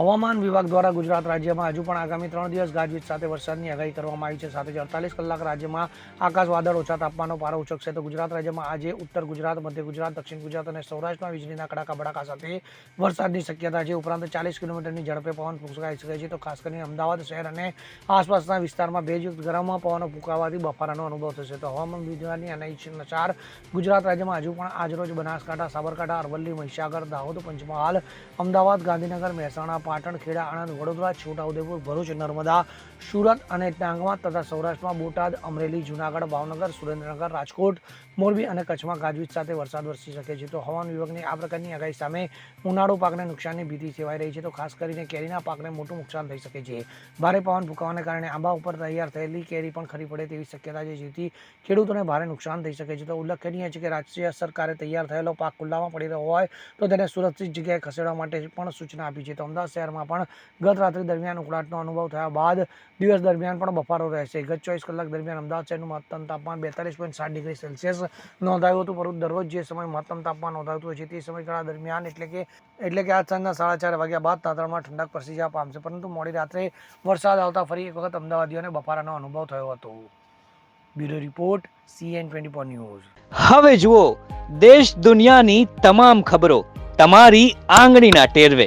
હવામાન વિભાગ દ્વારા ગુજરાત રાજ્યમાં હજુ પણ આગામી ત્રણ દિવસ ગાજવીજ સાથે વરસાદની આગાહી કરવામાં આવી છે. સાથે જ અડતાલીસ કલાક રાજ્યમાં આકાશ વાદળ, ઓછા તાપમાનનો પારો ઉચકશે. તો ગુજરાત રાજ્યમાં આજે ઉત્તર ગુજરાત, મધ્ય ગુજરાત, દક્ષિણ ગુજરાત અને સૌરાષ્ટ્રમાં વીજળીના કડાકા, ભડાકા સાથે વરસાદની શક્યતા છે. ઉપરાંત ચાલીસ કિલોમીટરની ઝડપે પવન ફૂંકાઈ શકે છે. તો ખાસ કરીને અમદાવાદ શહેર અને આસપાસના વિસ્તારમાં ભેજયુક્ત ગરમ પવનો ફૂંકાવાથી બફારાનો અનુભવ થશે. તો હવામાન વિભાગની અનુસાર ગુજરાત રાજ્યમાં હજુ પણ આજરોજ બનાસકાંઠા, સાબરકાંઠા, અરવલ્લી, મહીસાગર, દાહોદ, પંચમહાલ, અમદાવાદ, ગાંધીનગર, મહેસાણા પાટણ, ખેડા, આણંદ, વડોદરા, છોટાઉદેપુર, ભરૂચ, નર્મદા, સુરત અને ડાંગમાં તથા સૌરાષ્ટ્રમાં બોટાદ, અમરેલી, જૂનાગઢ, ભાવનગર, સુરેન્દ્રનગર, રાજકોટ, મોરબી અને કચ્છમાં ગાજવીજ સાથે વરસાદ વરસી શકે છે. તો હવામાન વિભાગની આ પ્રકારની આગાહી સામે ઉનાળુ પાકને નુકસાનની ભીતિ સેવાઈ રહી છે. તો ખાસ કરીને કેરીના પાકને મોટું નુકસાન થઈ શકે છે. ભારે પવન ફૂંકાવાને કારણે આંબા ઉપર તૈયાર થયેલી કેરી પણ ખરી પડે તેવી શક્યતા છે, જેથી ખેડૂતોને ભારે નુકસાન થઈ શકે છે. તો ઉલ્લેખનીય છે કે રાજ્ય સરકારે તૈયાર થયેલો પાક ખુલ્લામાં પડી રહ્યો હોય તો તેને સુરક્ષિત જગ્યાએ ખસેડવા માટે પણ સૂચના આપી છે. તો અમદાવાદ શહેરમાં પણ ગત રાત્રિ દરમિયાન ઉકળાટનો અનુભવ થયા બાદ દિવસ દરમિયાન પણ બફારો રહેશે. ગત ચોવીસ કલાક દરમિયાન અમદાવાદ શહેરનું મહત્તમ તાપમાન બેતાલીસ પોઈન્ટ સાત ડિગ્રી સેલ્સિયસ નોંધાયું હતું, પરંતુ દરરોજ જે સમય મહત્તમ તાપમાન નોંધાયું હતું તે સમયગાળા દરમિયાન એટલે કે એટલે કે આજ સાંજના સાડા ચાર વાગ્યા બાદ તાતણમાં ઠંડક પ્રસરી જવા પામશે. પરંતુ મોડી રાત્રે વરસાદ આવતા ફરી એક વખત અમદાવાદીઓને બફારાનો અનુભવ થયો હતો. Bureau report, CN twenty four news. હવે જુઓ, દેશ દુનિયાની તમામ ખબરો તમારી આંગળીના ટેરવે.